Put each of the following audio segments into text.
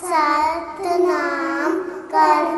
सतनाम कर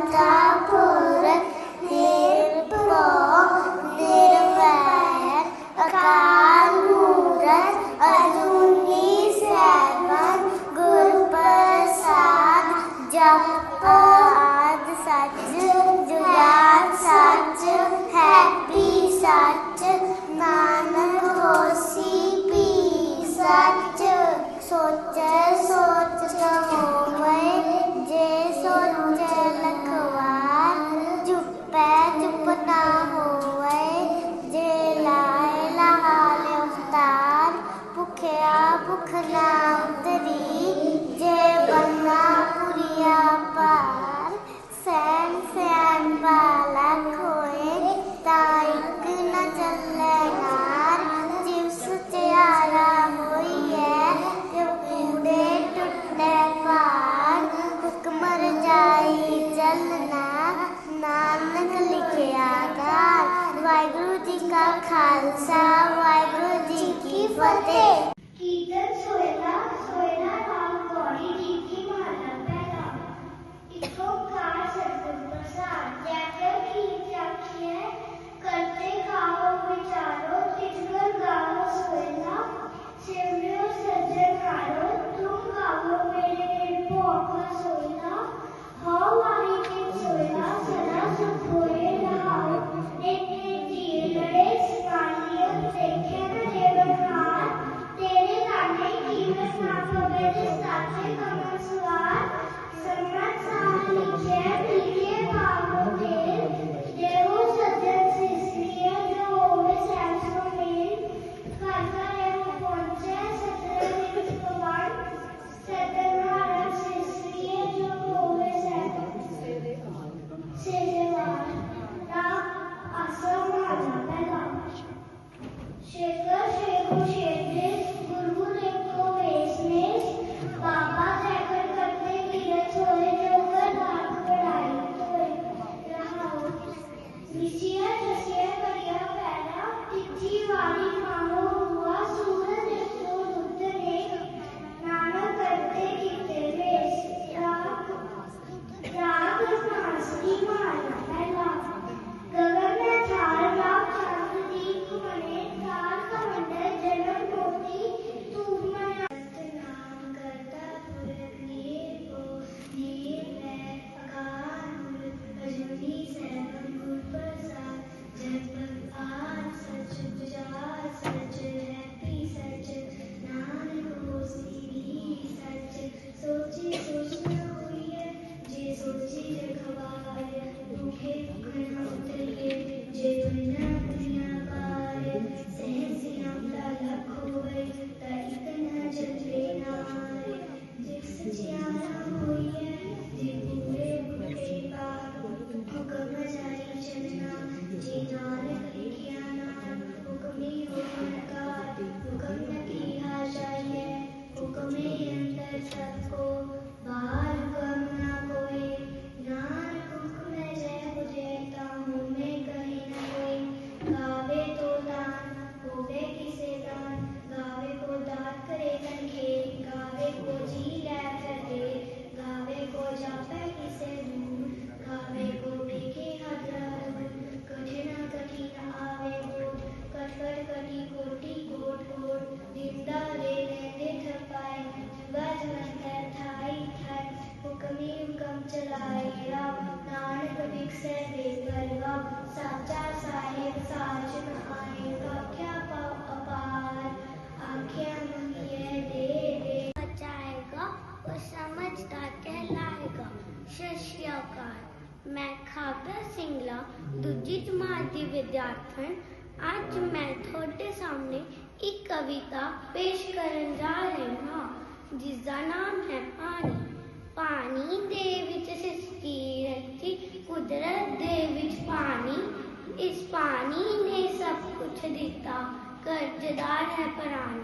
रिश्तेदार है परानी।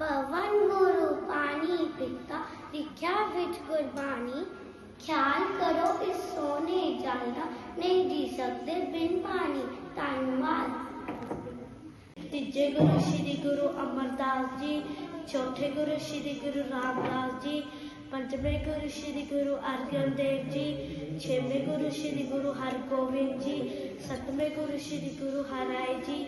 पवन गुरु, पानी पिता दिख्या बिच कुर्बानी ख्याल करो इस सोने जायरा, नहीं जी सकते बिन पानी। धन्यवाद। तीजे गुरु श्री गुरु अमरदास जी, चौथे गुरु श्री गुरु रामदास जी, पंचमे गुरु श्री गुरु अर्जन देव जी, छेवें गुरु श्री गुरु हरगोविंद जी सतमें गुरु श्री गुरु हराय जी।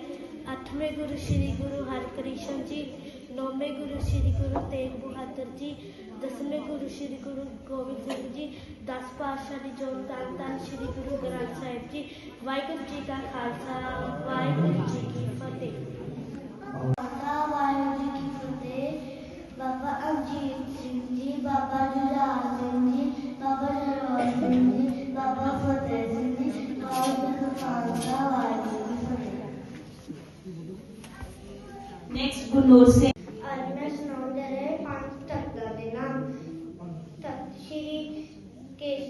ਅੱਠਵੇਂ ਗੁਰੂ ਸ੍ਰੀ ਗੁਰੂ ਹਰਕ੍ਰਿਸ਼ਨ ਜੀ ਨੌਵੇਂ ਗੁਰੂ ਸ੍ਰੀ ਗੁਰੂ ਤੇਗ ਬਹਾਦਰ ਜੀ ਦਸਵੇਂ ਗੁਰੂ ਸ੍ਰੀ ਗੁਰੂ ਗੋਬਿੰਦ ਸਿੰਘ ਜੀ ਦਸ ਪਾਤਸ਼ਾਹ ਦੀ ਜੋਤ ਧੰਨ ਧੰਨ ਸ੍ਰੀ ਗੁਰੂ ਗ੍ਰੰਥ ਸਾਹਿਬ ਜੀ ਵਾਹਿਗੁਰੂ ਜੀ ਕਾ ਖਾਲਸਾ ਵਾਹਿਗੁਰੂ ਜੀ ਕੀ ਫਤਿਹ ਮਾਤਾ ਵਾਹਿਗੁਰੂ ਜੀ ਕੀ ਫਤਿਹ ਬਾਬਾ ਅਜੀਤ ਸਿੰਘ ਜੀ ਬਾਬਾ ਜੁਝਾਰ ਸਿੰਘ ਜੀ ਬਾਬਾ ਜਰਵਾਲ ਸਿੰਘ ਜੀ ਬਾਬਾ ਫਤਿਹ ਸਿੰਘ ਜੀ ਵਾਹਿਗੁਰੂ ਜੀ ਕਾ ਖਾਲਸਾ ਵਾਹਿਗੁਰੂ ज़ोर से। आज मैं सुनाऊँगा रहे पाँच तत्वों के नाम। तत्व श्री केश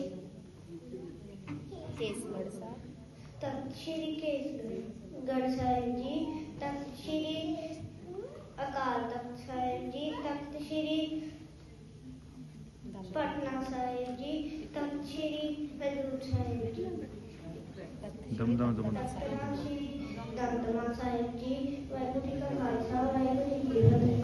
केसगढ़ साहब तत्व श्री केसगढ़ साहब जी। तत्व श्री अकाल तख्त साहब जी। तख्त श्री पटना साहिब जी। तख्त श्री हजूर साहिब जी। दमदम दमदम ਦਮਦਮਾ ਸਾਹਿਬ ਜੀ ਵਾਹਿਗੁਰੂ ਜੀ ਕਾ ਖਾਲਸਾ ਵਾਹਿਗੁਰੂ ਜੀ ਕੀ ਫਤਿਹ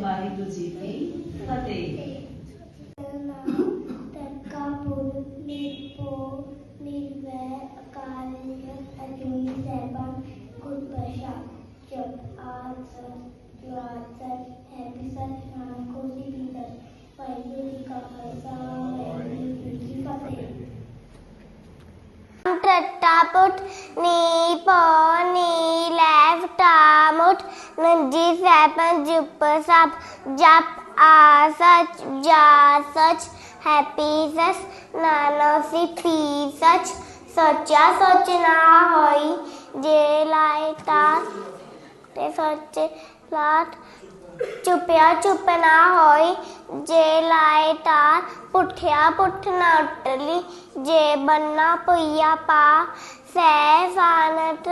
ਵਾਹਿਗੁਰੂ ਜੀ ਕੀ ਫਤਿਹ जप आसच जासच हैप्पीसस नानो सी फीसच सोचा सोचना होई, जे लाए तास ते सोचे लात, चुपिया चुपना होई, जे लाए तार पुठिया पुठना उठली, जे बन्ना पुइया पा, सै सानत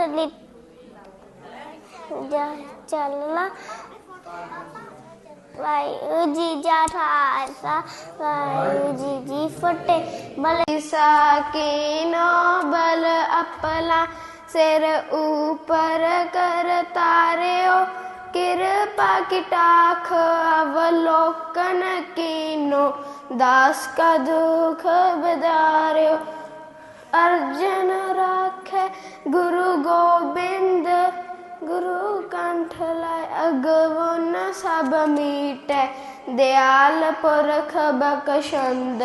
चलना। ਵਾਹਿਗੁਰੂ ਜੀ ਜਾ ਖਾਲਸਾ ਵਾਹਿਗੁਰੂ ਜੀ ਜੀ ਫਤਿਹ ਬਲ ਸਾਕੀਨੋ ਬਲ ਅਪਲਾ ਸਿਰ ਉਪਰ ਕਰ ਤਾਰਿਓ ਕਿਰਪਾ ਕਿਟਾਖ ਅਵਲੋਕਨ ਕੀਨੋ ਦਾਸ ਕਾ ਦੁਖ ਬਦਾਰਿਓ ਅਰਜਨ ਰਾਖੈ ਗੁਰੂ ਗੋਬਿੰਦ गुरु कंठ लाय, अगवन सब मीटे। दयाल पुरख बकशंद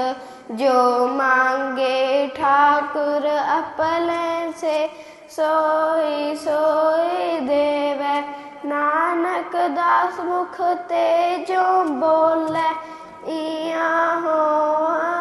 जो मांगे ठाकुर अपले से, सोई सोई देवे। नानक दास मुख ते जो बोले इया हो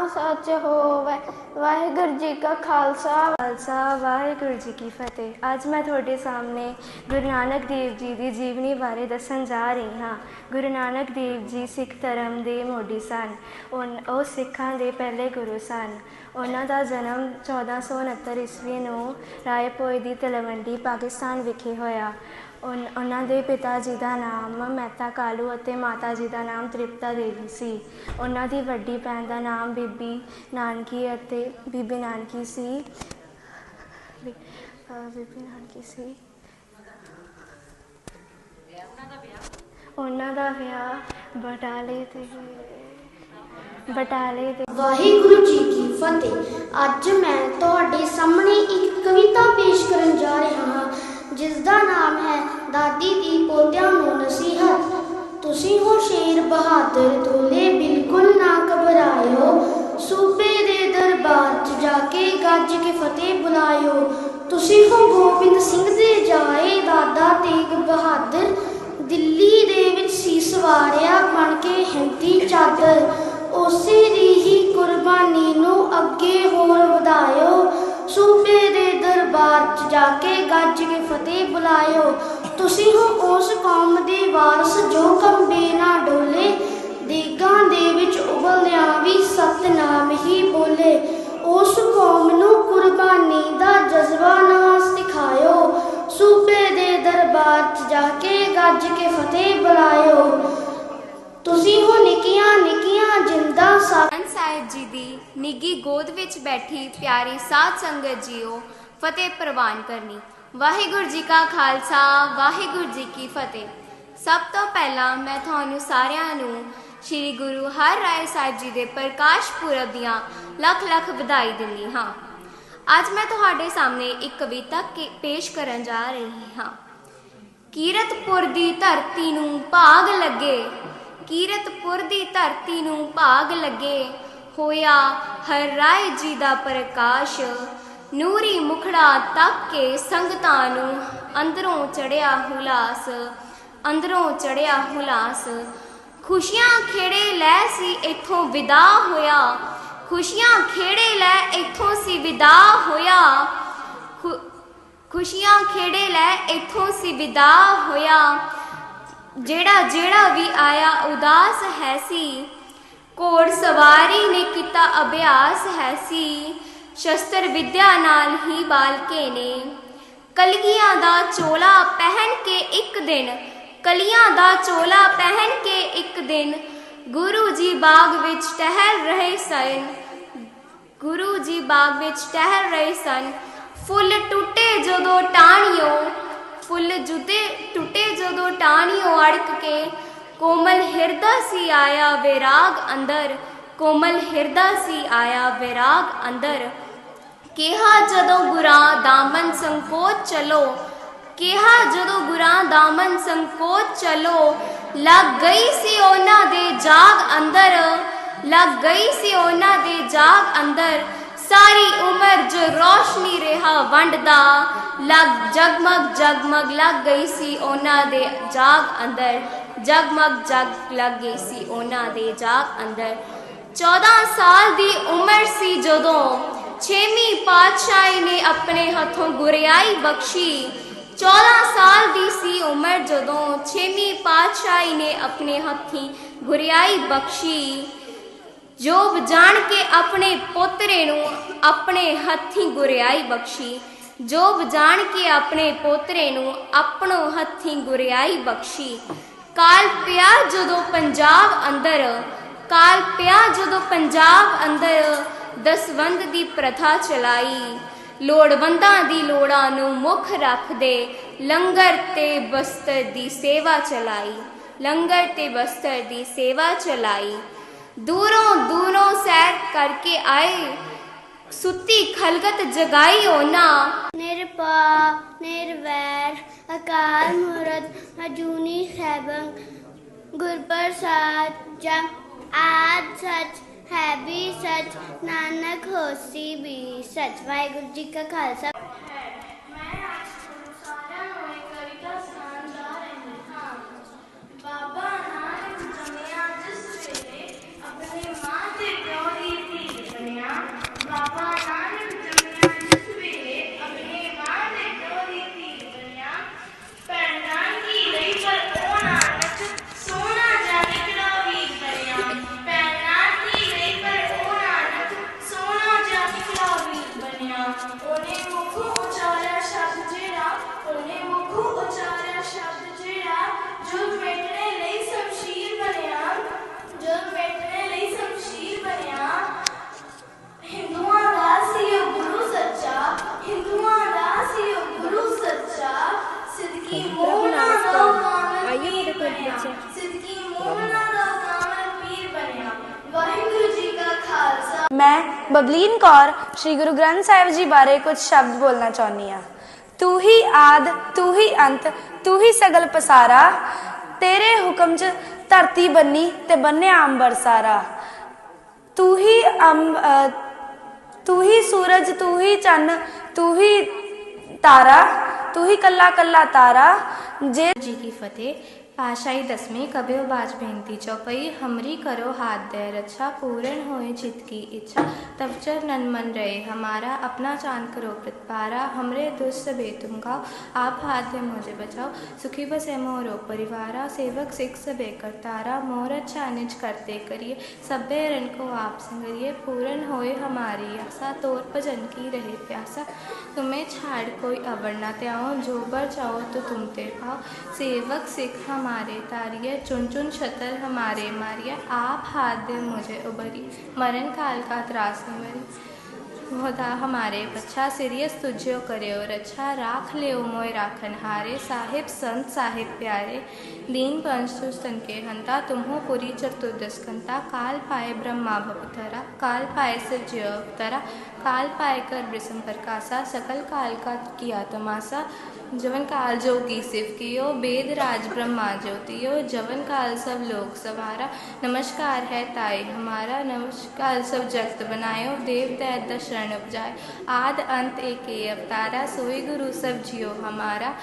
सच होवे। ਵਾਹਿਗੁਰੂ ਜੀ ਕਾ ਖਾਲਸਾ। ਖਾਲਸਾ, ਵਾਹਿਗੁਰੂ ਜੀ ਕੀ ਫਤਿਹ। ਅੱਜ ਮੈਂ ਤੁਹਾਡੇ ਸਾਹਮਣੇ ਗੁਰੂ ਨਾਨਕ ਦੇਵ ਜੀ ਦੀ ਜੀਵਨੀ ਬਾਰੇ ਦੱਸਣ ਜਾ ਰਹੀ ਹਾਂ। ਗੁਰੂ ਨਾਨਕ ਦੇਵ ਜੀ ਸਿੱਖ ਧਰਮ ਦੇ ਮੋਢੀ ਸਨ। ਉਨ- ਉਹ ਸਿੱਖਾਂ ਦੇ ਪਹਿਲੇ ਗੁਰੂ ਸਨ। ਉਹਨਾਂ ਦਾ ਜਨਮ 1469 ਈਸਵੀ ਨੂੰ ਰਾਏਪੁਰ ਦੀ ਤਲਵੰਡੀ, ਪਾਕਿਸਤਾਨ ਵਿਖੇ ਹੋਇਆ। ਉਨ- ਉਹਨਾਂ ਦੇ ਪਿਤਾ ਜੀ ਦਾ ਨਾਮ ਮਹਿਤਾ ਕਾਲੂ ਅਤੇ ਮਾਤਾ ਜੀ ਦਾ ਨਾਮ ਤ੍ਰਿਪਤਾ ਦੇਵੀ ਸੀ। ਉਹਨਾਂ ਦੀ ਵੱਡੀ ਭੈਣ ਦਾ ਨਾਮ ਬੀਬੀ ਨਾਨਕੀ ਅਤੇ ਬੀਬੀ ਨਾਨਕੀ ਸੀ। ਬੀਬੀ ਨਾਨਕੀ ਸੀ। ਉਹਨਾਂ ਦਾ ਵਿਆਹ ਬਟਾਲੇ ਤੇ ਬਟਾਲੇ ਤੇ ਵਾਹਿਗੁਰੂ ਜੀ ਕੀ ਫਤਿਹ। ਅੱਜ ਮੈਂ ਤੁਹਾਡੇ ਹੈ। ਦਾਦੀ ਦੀ ਪੋਤਿਆਂ ਨੂੰ ਨਸੀਹਤ। ਤੁਸੀਂ ਹੋ ਸ਼ੇਰ ਬਹਾਦਰ ਦੋਲੇ ਬਿਲਕੁਲ ਨਾ ਘਬਰਾਇਓ। ਸੂਬੇ ਦੇ ਦਰਬਾਰ 'ਚ ਜਾ ਕੇ ਗੱਜ ਕੇ ਫਤਿਹ ਬੁਲਾਇਓ। ਤੁਸੀਂ ਹੋ ਗੋਬਿੰਦ ਸਿੰਘ ਦੇ ਜਾਏ, ਦਾਦਾ ਤੇਗ ਬਹਾਦਰ। ਦਿੱਲੀ ਦੇ ਵਿੱਚ ਸੀਸ ਵਾਰਿਆ ਬਣ ਕੇ ਹਿੰਦੀ ਚਾਦਰ। ਉਸੇ ਦੀ ਹੀ ਕੁਰਬਾਨੀ ਨੂੰ ਅੱਗੇ ਹੋਰ ਵਧਾਇਓ। ਸੂਬੇ ਦੇ ਦਰਬਾਰ 'ਚ ਜਾ ਕੇ ਗੱਜ ਕੇ ਫਤਿਹ ਬੁਲਾਇਓ। ਤੁਸੀਂ ਹੋ ਉਸ ਕੌਮ ਦੇ ਵਾਰਸ ਜੋ ਕੰਬੇ ਨਾ ਡੋਲੇ। ਦੇਗਾਂ ਦੇ ਵਿੱਚ ਉਬਲਿਆਂ ਵੀ ਸਤਨਾਮ ਹੀ ਬੋਲੇ। ਉਸ ਕੌਮ ਨੂੰ ਕੁਰਬਾਨੀ ਦਾ ਜਜ਼ਬਾ ਨਾ ਸਿਖਾਇਓ। ਸੂਬੇ ਦੇ ਦਰਬਾਰ 'ਚ ਜਾ ਕੇ ਗੱਜ ਗੱਜ ਕੇ ਫਤਿਹ ਬੁਲਾਇਓ। ਤੁਸੀਂ ਹੋ ਨਿੱਕੀਆਂ ਨਿੱਕੀਆਂ ਜਿੰਦਾ ਸਾ ਗ੍ਰੰਥ ਸਾਹਿਬ ਜੀ ਦੀ ਨਿੱਗੀ ਗੋਦ ਵਿੱਚ ਬੈਠੀ ਪਿਆਰੀ ਸਾਧ ਸੰਗਤ ਜੀਓ, ਫਤਿਹ ਪ੍ਰਵਾਨ ਕਰਨੀ। ਵਾਹਿਗੁਰੂ ਜੀ ਕਾ ਖਾਲਸਾ, ਵਾਹਿਗੁਰੂ ਜੀ ਕੀ ਫਤਿਹ। ਸਭ ਤੋਂ ਪਹਿਲਾਂ ਮੈਂ ਤੁਹਾਨੂੰ ਸਾਰਿਆਂ ਨੂੰ ਸ੍ਰੀ ਗੁਰੂ ਹਰਿਰਾਏ ਸਾਹਿਬ ਜੀ ਦੇ ਪ੍ਰਕਾਸ਼ ਪੁਰਬ ਦੀਆਂ ਲੱਖ ਲੱਖ ਵਧਾਈ ਦਿੰਦੀ ਹਾਂ। ਅੱਜ ਮੈਂ ਤੁਹਾਡੇ ਸਾਹਮਣੇ ਇੱਕ ਕਵਿਤਾ ਕੇ- ਪੇਸ਼ ਕਰਨ ਜਾ ਰਹੀ ਹਾਂ। ਕੀਰਤਪੁਰ ਦੀ ਧਰਤੀ ਨੂੰ ਭਾਗ ਲੱਗੇ, ਕੀਰਤਪੁਰ ਦੀ ਧਰਤੀ ਨੂੰ ਭਾਗ ਲੱਗੇ ਹੋਇਆ ਹਰ ਰਾਏ ਜੀ ਦਾ ਪ੍ਰਕਾਸ਼। ਨੂਰੀ ਮੁਖੜਾ ਤੱਕ ਕੇ ਸੰਗਤਾਂ ਨੂੰ ਅੰਦਰੋਂ ਚੜਿਆ ਹੁਲਾਸ, ਅੰਦਰੋਂ ਚੜਿਆ ਹੁਲਾਸ। ਖੁਸ਼ੀਆਂ ਖੇੜੇ ਲੈ ਸੀ ਇੱਥੋਂ ਵਿਦਾ ਹੋਇਆ, ਖੁਸ਼ੀਆਂ ਖੇੜੇ ਲੈ ਇਥੋਂ ਸੀ ਵਿਦਾ ਹੋਇਆ। ਖੁਸ਼ੀਆਂ ਖੇੜੇ ਲੈ ਇੱਥੋਂ ਸੀ ਵਿਦਾ ਹੋਇਆ। ਜਿਹੜਾ ਜਿਹੜਾ ਵੀ ਆਇਆ ਉਦਾਸ ਹੈ ਸੀ ਘੋੜ ਸਵਾਰੀ ਨੇ ਕੀਤਾ ਅਭਿਆਸ ਹੈ ਸੀ। ਸ਼ਸਤਰ ਵਿਦਿਆ ਨਾਲ ਹੀ ਬਾਲਕੇ ਨੇ। ਕਲਗੀਆਂ ਦਾ ਚੋਲਾ ਪਹਿਨ ਕੇ ਇੱਕ ਦਿਨ, ਕਲੀਆਂ ਦਾ ਚੋਲਾ ਪਹਿਨ ਕੇ ਇੱਕ ਦਿਨ, ਗੁਰੂ ਜੀ ਬਾਗ ਵਿੱਚ ਟਹਿਲ ਰਹੇ ਸਨ। ਗੁਰੂ ਜੀ ਬਾਗ ਵਿੱਚ ਟਹਿਲ ਰਹੇ ਸਨ। ਫੁੱਲ ਟੁੱਟੇ ਜਦੋਂ ਟਾਹਣੀਓ, ਫੁੱਲ ਜੁਦੇ ਟੁੱਟੇ ਜਦੋਂ ਟਾਹਣੀਓ ਅੜਕ ਕੇ ਕੋਮਲ ਹਿਰਦਾ ਸੀ ਆਇਆ ਵਿਰਾਗ ਅੰਦਰ, ਕੋਮਲ ਹਿਰਦਾ ਸੀ ਆਇਆ ਵਿਰਾਗ ਅੰਦਰ। ਕਿਹਾ ਜਦੋਂ ਗੁਰਾਂ ਦਾਮਨ ਸੰਕੋਚ ਚਲੋ, ਕਿਹਾ ਜਦੋਂ ਗੁਰਾਂ ਦਾਮਨ ਸੰਕੋਚ ਚਲੋ, ਲੱਗ ਗਈ ਸੀ ਉਹਨਾਂ ਦੇ ਜਾਗ ਅੰਦਰ, ਲੱਗ ਗਈ ਸੀ ਉਹਨਾਂ ਦੇ ਜਾਗ ਅੰਦਰ। ਸਾਰੀ ਉਮਰ ਜੋ ਰੋਸ਼ਨੀ ਰਿਹਾ ਵੰਡਦਾ, ਲੱਗ ਜਗਮਗ ਜਗਮਗ ਲੱਗ ਗਈ ਸੀ ਉਹਨਾਂ ਦੇ ਜਾਗ ਅੰਦਰ। ਜਗਮਗ ਜਗ ਲੱਗ ਗਈ ਸੀ ਉਹਨਾਂ ਦੇ ਜਾਗ ਅੰਦਰ। 14 ਸਾਲ ਦੀ ਉਮਰ ਸੀ ਜਦੋਂ ਛੇਵੀਂ ਪਾਤਸ਼ਾਹੀ ਨੇ ਆਪਣੇ ਹੱਥੋਂ ਗੁਰਿਆਈ ਬਖਸ਼ੀ। 14 ਸਾਲ ਦੀ ਸੀ ਉਮਰ ਜਦੋਂ ਛੇਵੀਂ ਪਾਤਸ਼ਾਹੀ ਨੇ ਆਪਣੇ ਹੱਥੀਂ ਗੁਰਿਆਈ ਬਖਸ਼ੀ। ਜੋਬ ਜਾਣ ਕੇ ਆਪਣੇ ਪੋਤਰੇ ਨੂੰ ਆਪਣੇ ਹੱਥੀਂ ਗੁਰਿਆਈ ਬਖਸ਼ੀ। ਜੋਬ ਜਾਣ ਕੇ ਆਪਣੇ ਪੋਤਰੇ ਨੂੰ ਆਪਣੋ ਹੱਥੀਂ ਗੁਰਿਆਈ ਬਖਸ਼ੀ। ਕਾਲ ਪਿਆ ਜਦੋਂ ਪੰਜਾਬ ਅੰਦਰ, ਕਾਲ ਪਿਆ ਜਦੋਂ ਪੰਜਾਬ ਅੰਦਰ, ਦਸਵੰਦ ਦੀ ਪ੍ਰਥਾ ਚਲਾਈ। ਲੋੜਵੰਦਾਂ ਦੀ ਲੋੜਾਂ ਨੂੰ ਮੁੱਖ ਰੱਖਦੇ ਲੰਗਰ ਤੇ ਬਸਤਰ ਦੀ ਸੇਵਾ ਚਲਾਈ। ਲੰਗਰ ਤੇ ਬਸਤਰ ਦੀ ਸੇਵਾ ਚਲਾਈ। ਦੂਰੋਂ ਦੂਰੋਂ ਸੈਰ ਕਰਕੇ ਆਏ। ਸੁੱਤੀ ਖਲਗਤ ਜਗਾਈ ਉਹਨਾਂ। ਨਿਰਪਾ ਨਿਰਵੈਰ अकाल मूर्त अजूनी सैभंग गुरपर सात जम आद सच है भी सच, नानक होसी भी सच। वाहेगुरु जी का खालसा। ਬਬਲੀਨ ਕੌਰ ਸ੍ਰੀ ਗੁਰੂ ਗ੍ਰੰਥ ਸਾਹਿਬ ਜੀ ਬਾਰੇ ਕੁਝ ਸ਼ਬਦ ਬੋਲਣਾ ਚਾਹੁੰਦੀ ਹਾਂ। ਤੂੰ ਹੀ ਆਦ, ਤੂੰ ਹੀ ਅੰਤ, ਤੂੰ ਹੀ ਸਗਲ ਪਸਾਰਾ। ਤੇਰੇ ਹੁਕਮ 'ਚ ਧਰਤੀ ਬੰਨੀ ਤੇ ਬੰਨਿਆ ਅੰਬਰ ਸਾਰਾ। ਤੂੰ ਹੀ ਤੂੰ ਹੀ ਸੂਰਜ, ਤੂੰ ਹੀ ਚੰਨ, ਤੂੰ ਹੀ ਤਾਰਾ, ਤੂੰ ਹੀ ਕੱਲਾ ਕੱਲਾ ਤਾਰਾ। ਜੇ ਜੀ ਕੀ ਫਤਿਹ। आशाई दसमी कभियो बाज भेंती चौपई, हमरी करो हाथ दे रक्षा पूर्ण होए चित की इच्छा। तब चर नन मन रहे, हमारा अपना चाँद करो प्रतपारा हमरे दुष्ट बे तुम गाओ आप हाथ दे मुझे बचाओ। सुखी बसे मोरो परिवारा, सेवक सिख सबे करतारा मोर अच्छा निज करते करिए, सभ्य रन को आप संगरिए। पूर्ण होए हमारी आशा, तोर भजन की रहे प्यासा। तुम्हें छाड़ कोई अवर ना त्याओ, जो बर चाहो तो तुम ते पाओ। सेवक सिख हमारे तारिये, चुन चुन छतर हमारे मारिया, आप हाथ दे मुझे उबरी, मरण काल का त्रास निवरी होता हमारे बच्चा, सिरियस तुझ्यो करे और अच्छा राख ले मोय राखन हारे। साहिब, संत साहिब प्यारे, दीन पंच स्तन के हंता, तुम्हो पुरी चतुर्दश कंता काल पाए ब्रह्मा भवतरा काल पाए सिर ज्यो अवतरा। काल पाए कर ब्रिसम प्रकाशा सकल काल का किया तमासा। जवन काल जो की सिव कियो वेद राज ब्रह्मा ज्योतियो जवन काल सब लोग सवारा, नमस्कार है ताई हमारा। नमस्कार सब जगत बनायो, देव दैत शरण उपजाए। आद अंत एक अवतारा, सोई गुरु सब जियो हमारा।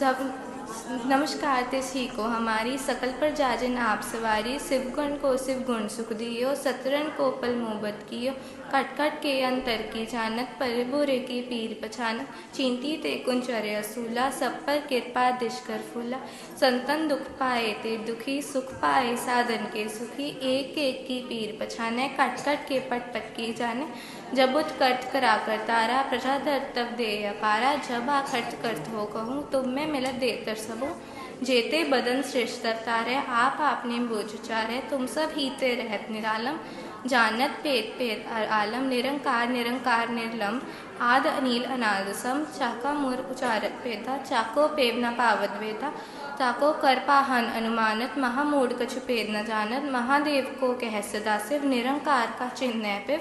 सब नमस्कार ही को हमारी सकल पर जाजन आप सवारी, शिवगुण को शिव गुण सुख दियो सतरन को पल मोहब्बत कियो कट कट के अंतर की जानत पर बुरे की पीर पछानत चिंती ते कुंचरे असूला, सब पर कृपा दिश कर फूला। संतन दुख पाए ते दुखी, सुख पाए साधन के सुखी एक एक की पीर पछाने कट कट के पट पट की जाने। जब उत्कट करा कर तारा प्रजा धर तब दे अपारा, जब आ खर्च करत हो कहूँ, तुम में मिलत देतर सबो। जेते बदन श्रेष्ठ तारे, आप आपने बोझ उचारे तुम सब हीते रहत निरालम, जानत पेट पेट आलम। निरंकार निरंकार, निर्लम, आद अनिल अनादसम चाका मूर उचारत पेता, चाको पेव न पावत वेता। चाको कर पाहन अनुमानत, महामूढ़ कछु पेद न जानत। महादेव को कह सदा सिव निरंकार का चिन्ह पिव।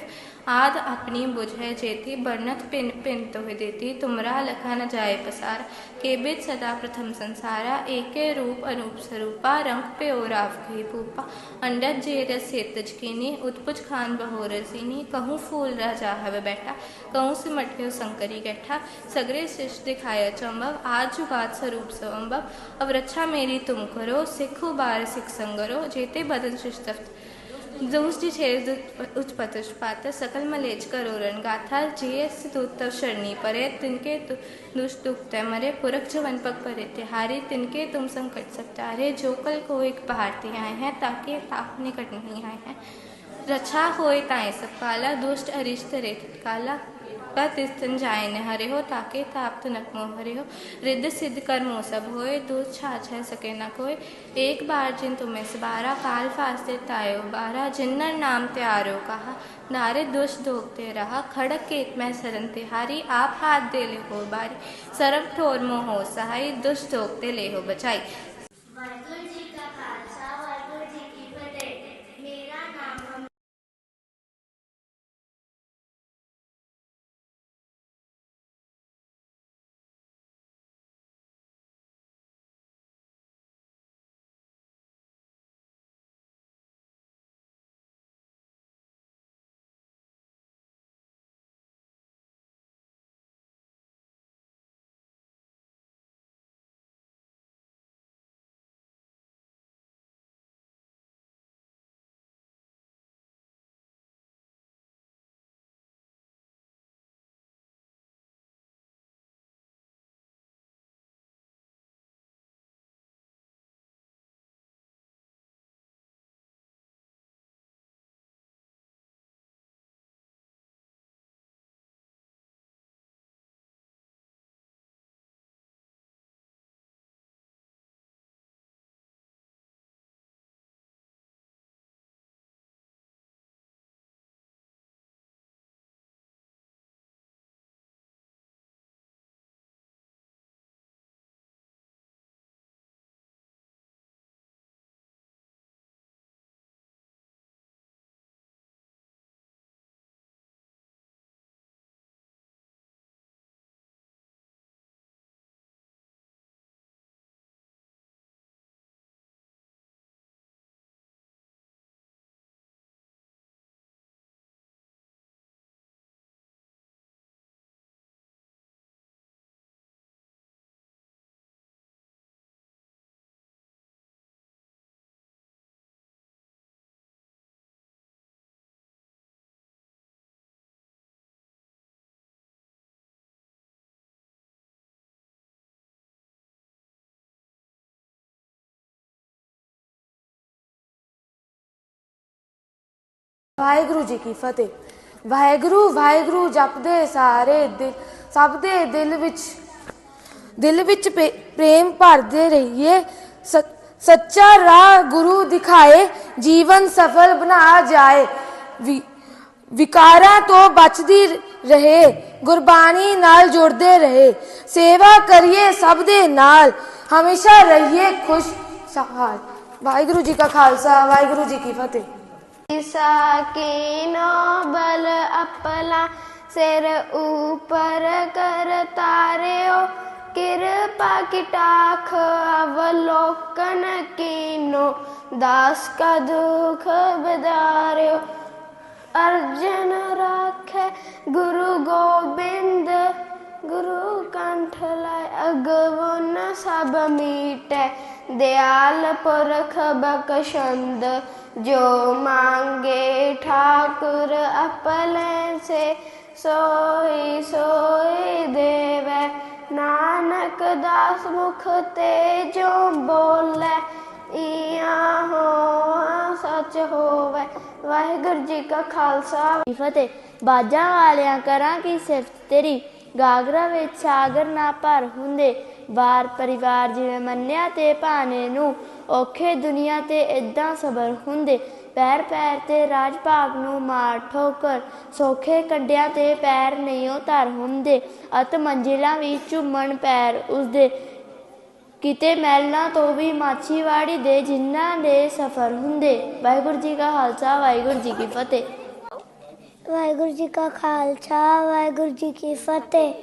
आद अपनी बुझ जेती, बरनत पिन पिन तो देती। तुमरा लखा न जाए पसार, के बिद सदा प्रथम संसारा। एके रूप अनूप स्वरूपा रंग पे ओराव कही पूपा। अंडत जे रस से तजकीनी उत्पुज खान बहोरसीनी कहूँ फूल राजा हवे बैठा, कहूँ सिमट के शंकरी गैठा। सगरे शिष्ट दिखाया चंबव, आज जुगात स्वरूप स्वंबव। अब रक्षा मेरी तुम करो, सिखो बार सिख संगरो। जेते बदन शिष्टफ्त दुष्टि छेद उत्पतुष्पात सकल मलेच करोरण गाथा जेस दूतव शरणी परे तिनके दुष्ट दुखते मरे पुरख जवन पग परे तिहारे तिनके तुम संकट सत्यारे जो कल को एक पहाड़ते आए हैं ताकि ताप निकट नहीं आए हैं रक्षा होए ताए सब काला दुष्ट अरिष्ट रेत काला तिस्तन जाय न हरे हो ताके ताप तनक मोह हरे हो रिद्ध सिद्ध कर्मो सब होए, दूध छाछ है सके न कोय एक बार जिन तुम्हें से सबारा काल फास्ते तायो बारा जिन्नर नाम त्यारो कहा। नारे दुष्ट धोकते रहा, खड़क केत में सरन तिहारी। आप हाथ दे ले हो बारी सरब ठोर मोह सहाय दुष्ट धोकते ले हो बचाई। ਵਾਹਿਗੁਰੂ ਜੀ ਕੀ ਫਤਿਹ। ਵਾਹਿਗੁਰੂ ਵਾਹਿਗੁਰੂ ਜਪਦੇ ਸਾਰੇ ਦਿਲ, ਸਭ ਦੇ ਦਿਲ ਵਿੱਚ ਦਿਲ ਵਿੱਚ ਪ੍ਰੇਮ ਭਰਦੇ ਰਹੀਏ। ਸ- ਸੱਚਾ ਰਾਹ ਗੁਰੂ ਦਿਖਾਏ, ਜੀਵਨ ਸਫਲ ਬਣਾ ਜਾਏ। ਵਿਕਾਰਾਂ ਤੋਂ ਬਚਦੀ ਰਹੇ, ਗੁਰਬਾਣੀ ਨਾਲ ਜੁੜਦੇ ਰਹੇ। ਸੇਵਾ ਕਰੀਏ ਸਭ ਦੇ ਨਾਲ, ਹਮੇਸ਼ਾ ਰਹੀਏ ਖੁਸ਼ ਸਹਾਲ ਵਾਹਿਗੁਰੂ ਜੀ ਕਾ ਖਾਲਸਾ, ਵਾਹਿਗੁਰੂ ਜੀ ਕੀ ਫਤਿਹ। साकीनो बल अपना सिर ऊपर कर तारियो कृपा की टाख अवलोकन कीनो। दास का दुख बदारियो अर्जन राखे गुरु गोबिंद। गुरु कंठ लाय अगवन सब मीटै। दयाल पुरख बकशंद जो मांगे ठाकुर अपने से सोई सोई देवै नानक दास मुख ते जो बोले इया हो ਸੱਚ ਹੋਵੇ ਵਾਹਿਗੁਰੂ ਜੀ ਕਾ ਖਾਲਸਾ ਫਤਿਹ ਬਾਜਾਂ ਵਾਲਿਆਂ ਕਰਾਂ ਕੀ ਸਿਫਤ ਤੇਰੀ ਗਾਗਰਾ ਵਿੱਚ ਸਾਗਰ ਨਾ ਭਰ ਹੁੰਦੇ ਵਾਰ ਪਰਿਵਾਰ ਜਿਵੇਂ ਮੰਨਿਆ ਤੇ ਭਾਣੇ ਨੂੰ, ਔਖੇ ਦੁਨੀਆ ਤੇ ਇਦਾਂ ਸਬਰ ਹੁੰਦੇ। ਪੈਰ ਪੈਰ ਤੇ ਰਾਜ ਭਾਗ ਨੂੰ ਮਾਰ ਠੋਕਰ, ਸੋਖੇ ਕੰਡਿਆਂ ਤੇ ਪੈਰ ਨਹੀਂ ਉਹ ਹੁੰਦੇ। ਅਤ ਮੰਜ਼ਿਲਾਂ ਵਿੱਚ ਝੁੰਮਣ ਪੈਰ ਉਸਦੇ। ਕਿਤੇ ਮਹਿਲਾਂ ਤੋਂ ਵੀ ਮਾਛੀਵਾੜੀ ਦੇ ਜਿਨ੍ਹਾਂ ਦੇ ਸਫਰ ਹੁੰਦੇ। ਵਾਹਿਗੁਰੂ ਜੀ ਕਾ ਖਾਲਸਾ, ਵਾਹਿਗੁਰੂ ਜੀ ਕੀ ਫਤਿਹ। ਵਾਹਿਗੁਰੂ ਜੀ ਕਾ ਖਾਲਸਾ, ਵਾਹਿਗੁਰੂ ਜੀ ਕੀ ਫਤਿਹ।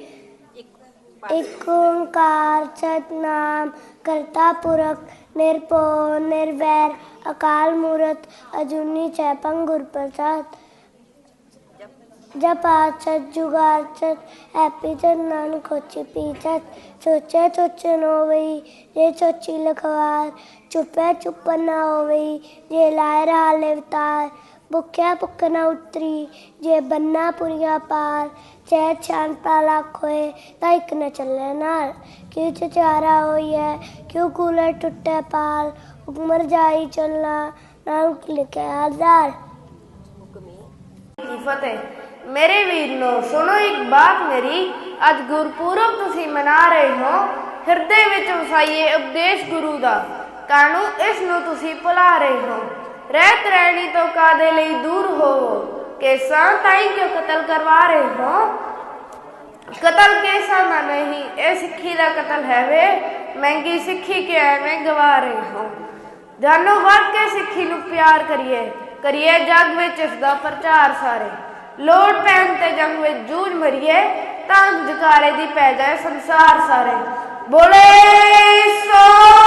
एक ओंकार सतनाम करता पुरख निरपो निर्वैर, अकाल मूर्त, अजुनी चैपंग गुर प्रसाद जप आचत जुगार चत ऐपी चत नान होची पी चत सोचे सोचे नो वही, जे सोची लखवार, चुपे चुप ना वही जे लाए रहा लेवतार ਭੁੱਖਿਆ ਭੁੱਖ ਨਾ ਉਤਰੀ, ਜੇ ਬੰਨਾ ਪੁਰੀਆ ਪਾਰ, ਚੈ ਛਾਨ ਪਾ ਲੱਖ ਤਾਂ ਇੱਕ ਨਾ ਚੱਲੇ ਨਾਲ। ਕਿਉ ਚਚਾਰਾ ਹੋਈ ਕਿਉ ਕੂਲਰ ਟੁੱਟੇ ਪਾਲ, ਉਮਰ ਜਾਈ ਚੱਲਣਾ ਨਾਨਕ ਲਿਖਿਆ ਹਜ਼ਾਰ ਫਤਿਹ। ਮੇਰੇ ਵੀਰ ਨੂੰ ਸੁਣੋ ਇੱਕ ਬਾਤ ਮੇਰੀ, ਅੱਜ ਗੁਰਪੁਰਬ ਤੁਸੀਂ ਮਨਾ ਰਹੇ ਹੋ, ਹਿਰਦੇ ਵਿੱਚ ਵਸਾਈਏ ਉਪਦੇਸ਼ ਗੁਰੂ ਦਾ ਕਾਨੂੰ ਇਸ ਨੂੰ ਤੁਸੀਂ ਭੁਲਾ ਰਹੇ ਹੋ? ਰਹਿਤ ਰਹਿਣੀ ਤੋਂ ਕਾਦੇ ਲਈ ਦੂਰ ਹੋਵੋ ਕੇਸਾਂ ਤਾਈ ਕਿਉਂ ਕਤਲ ਕਰਵਾ ਰਹੇ ਹੋ? ਕਤਲ ਕੇਸਾਂ ਦਾ ਨਹੀਂ, ਇਹ ਸਿੱਖੀ ਦਾ ਕਤਲ ਹੈ ਵੇ। ਮਹਿੰਗੀ ਸਿੱਖੀ ਕਿ ਐਵੇਂ ਗਵਾ ਰਹੇ ਹੋ? ਜਾਨੋ ਵੱਧ ਕੇ ਸਿੱਖੀ ਨੂੰ ਪਿਆਰ ਕਰੀਏ ਕਰੀਏ ਜਗ ਵਿੱਚ ਇਸ ਦਾ ਪ੍ਰਚਾਰ ਸਾਰੇ। ਲੋੜ ਪੈਣ ਤੇ ਜੰਗ ਵਿੱਚ ਜੂਝ ਮਰੀਏ, ਤਾਂ ਜਕਾਰੇ ਦੀ ਪੈ ਜਾਏ ਸੰਸਾਰ ਸਾਰੇ। ਬੋਲੇ, ਸੋ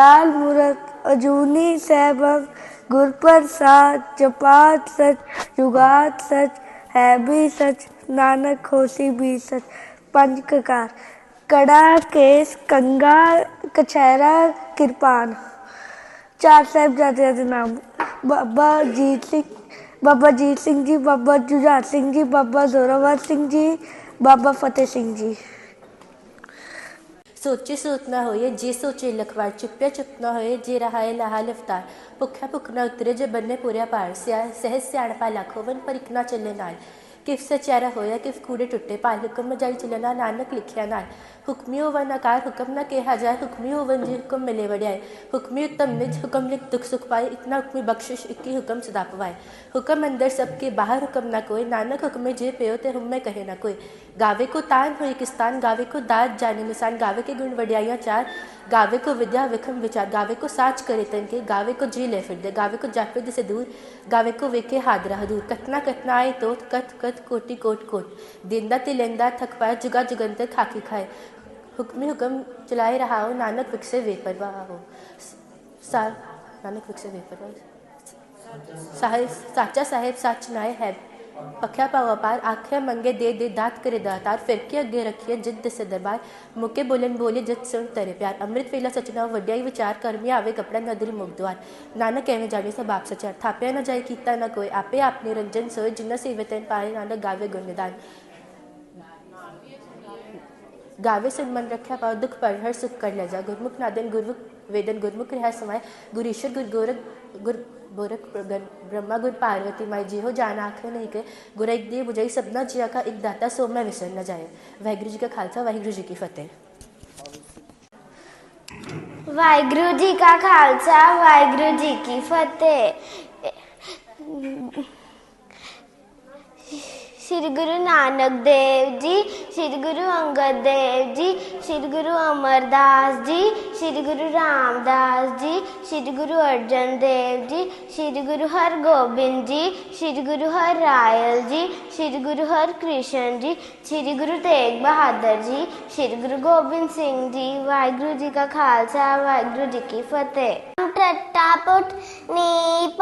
काल मूर्त, अजूनी सहबंग गुर पर जपात सच, जुगात सच, है भी सच, नानक होशी भी सच। पंच ककार कड़ा केस, कंगा, कचहरा, किरपान। चार साहबजादे के नाम, बाबा जीत सिंह, बाबा जीत सिंह जी, बाबा जुझार सिंह जी, बाबा जोरावर सिंह जी, बाबा फतेह सिंह जी। सोचे सोचना होए, जे सोचे लखवार चुपया चुपना होए, जे रहाए लहा लफ्तार भुखा भुख उतरे जे बने पूरा पार सह स्याणपा लाखोवन पर चले नाल। ਚੱਲੇ ਨਾਲ ਕਿਫ ਸਚਿਆਰਾ ਹੋਇਆ ਕਿਫ ਕੂੜੇ ਟੁੱਟੇ ਪਾਲ ਹੁਕਮ ਮਜਾਈ ਚੱਲਣਾ ਨਾਨਕ ਲਿਖਿਆ ਨਾਲ ਹੁਕਮੀ ਹੋਵਨ ਆਕਾਰ ਹੁਕਮ ਨਾ ਕਿਹਾ ਜਾਏ ਹੁਕਮੀ ਹੋਵਨ ਜੀ ਹੁਕਮ ਮਿਲੇ ਵੜਿਆਏ ਹੁਕਮੀ ਉਤਮ ਨਿਜ ਹੁਕਮ ਲਿਖ ਦੁਖ ਸੁਖ ਪਾਏ ਇਤਨਾ ਹੁਕਮੀ ਬਖਸ਼ਿਸ਼ ਇੱਕੀ ਹੁਕਮ ਸਦਾ ਪਵਾਏ ਹੁਕਮ ਅੰਦਰ सबके बाहर हुक्म ना कोई नानक हुक्म जे पे ते हम में कहे ना कोई गावे को तान हुई किस्तान गावे को दाद जाने निशान गावे के गुण वडियाइयां चार गावे को विद्या, विक्रम विचार, गावे को साच करे तन के गावे को जी ले फिर दे, गावे को जा फिर से दूर, गावे को वेके हादरा दूर। कतना कतना आए तो कत कत, कोटि, कोट कोट। देंदा ते लेंदा, थक पाए, जुगा जुगंतर खाकी खाए। हुक्म हुक्म चलाए रहा हो नानक विकसे वे पर वाह हो सा नानक विकसे वे पर वाह साहेब, साचा साहेब साच नाए है। ਹੈ ਪੱਖਿਆ ਪਾਵਾ ਪਾਰ ਆਖਿਆ ਮੰਗੇ ਦੇ ਦੇ ਦਾਤ ਕਰੇ ਦਾਤਾਰ ਫਿਰ ਕੇ ਅੱਗੇ ਰੱਖੀਏ ਜਿੱਦ ਸੇ ਦਰਬਾਰ ਮੁਕੇ ਬੋਲਨ ਬੋਲੇ ਜਿਤ ਸੁਣ ਤਰੇ ਪਿਆਰ ਅੰਮ੍ਰਿਤ ਵੇਲਾ ਸਚਨਾ ਵੱਡਿਆਈ ਵਿਚਾਰ ਕਰਮੀ ਆਵੇ ਕਪੜਾ ਨਦਰੀ ਮੁਗਦਵਾਰ ਨਾਨਕ ਐਵੇਂ ਜਾਣੇ ਸਭ ਆਪ ਸਚਾਰ ਥਾਪਿਆ ਨਾ ਜਾਏ ਕੀਤਾ ਨਾ ਕੋਈ ਆਪੇ ਆਪਣੇ ਰੰਜਨ ਸੋਏ ਜਿਨ੍ਹਾਂ ਸੇਵੇ ਤੈਨ ਪਾਏ ਨਾਨਕ ਗਾਵੇ ਗੁਣ ਨਿਦਾਨ गावे सुन मन रखा पाओ दुख पर हर सुख कर ले जा गुरमुख नादन गुरमुख वेदन गुरमुख रहा समाय गुरीश्वर गुर गोरख गुर गोरख ब्रह्मा गुरु पार्वती माई जी हो जान आँखें नहीं के, गुरु एक दी बुझाई सपना जिया का, एक दाता सो मैं विसर न जाए। वाहगुरु जी का खालसा, वाहगुरु जी की फतेह। वाहगुरु जी का खालसा, वाहगुरु जी की फतेह। श्री गुरु नानक देव जी, श्री गुरु अंगद देव जी, श्री गुरु अमरदास जी श्री गुरु रामदास जी श्री गुरु अर्जन देव जी श्री गुरु हर गोबिंद जी श्री गुरु हर रायल जी श्री गुरु हर कृष्ण जी श्री गुरु तेग बहादुर जी श्री गुरु गोबिंद सिंह जी वाहगुरु जी का खालसा वाहगुरु जी की फतेह टट्टापुट नी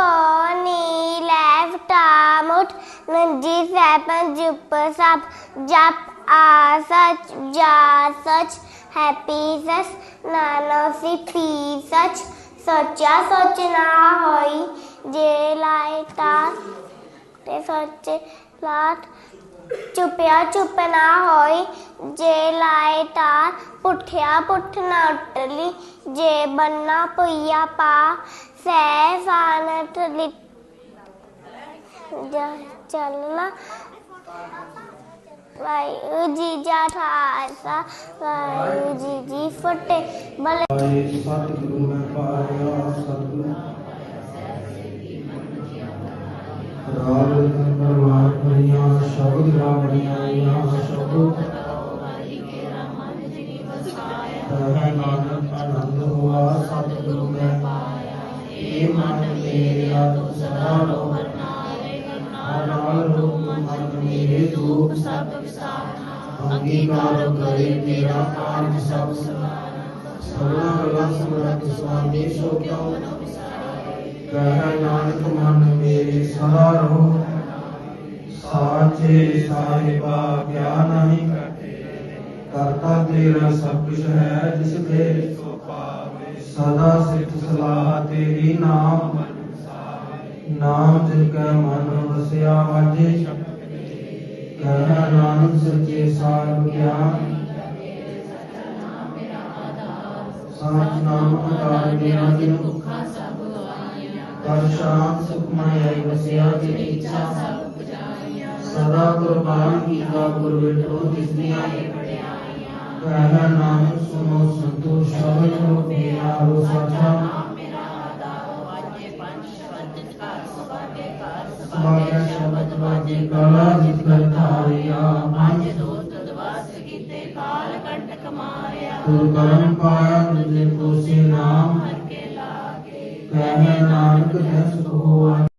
नी लेफ़्ट आमुट नंजी सैपन, जुप साप, जप आ, सच, जा, सच। ਹੈਪੀ ਸਸ ਨਾਨੋ ਸੀ ਪੀ ਸਚ ਸੋਚਿਆ ਸੋਚ ਹੋਈ ਜੇ ਲਾਇ ਤਾਂ ਤੇ ਸੋਚੇ ਲਾਟ ਚੁੱਪਿਆ ਚੁੱਪ ਹੋਈ ਜੇ ਲਾਏ ਤਾਰ ਪੁੱਠਿਆ ਪੁੱਠ ਉਟਲੀ ਜੇ ਬੰਨਾ ਪਈਆ ਪਾ ਸੈ ਸਾਨਟ ਲਿ ਚੱਲਣਾ वायु जी जा ठासा वायु जी जी फटे भले सतगुरु मैं पाया सतगुरु राग नरवार बनिया शब्द राम बनिया या शब्द तह नानक आनंद हुआ सतगुरु मैं पाया ये मन मेरा तो सदा लो दुख सब अंगीकारो करे मेरा कार्य सब समर्थ स्वामी सो क्यों कह नानक मन मेरे सहार हो साचे साहिबा क्या नहीं करता। तेरा सब कुछ है जिसमें सदा सिख सलाह तेरी नाम नाम जिनका मन बसिया माझे शक्ति कह राम सचे सार ज्ञान साच नाम अकार मेरा दिन कर शाम सुखमय बसिया तेरी इच्छा सदा कुर्बान की का गुरबिठो जिसने आए कहला नाम सुनो संतो शब्द हो मेरा हो साचा मेरा दाओ आज पंच शब्द का सुबह के कार सुबह ਹੋ ਪਿਆ ਹੋ ਸਾਚਾ ਸਮਾਗਿਆ ਸ਼ਬਦ ਵਾਜੇ ਕਾਲਾ ਜਿਤ ਕਰ ਧਾਰਿਆ ਪੰਜ ਦੋਸਤ ਦਵਾਸ ਕੀਤੇ ਕਾਲ ਕੰਟ ਕਮਾਇਆ ਤੁਰ ਕਰਮ ਪਾਇਆ ਤੁਝੇ ਕੋਸੇ ਨਾਮ ਹਰ ਕੇ ਲਾਗੇ ਕਹਿ ਨਾਨਕ ਜਸ ਕੋ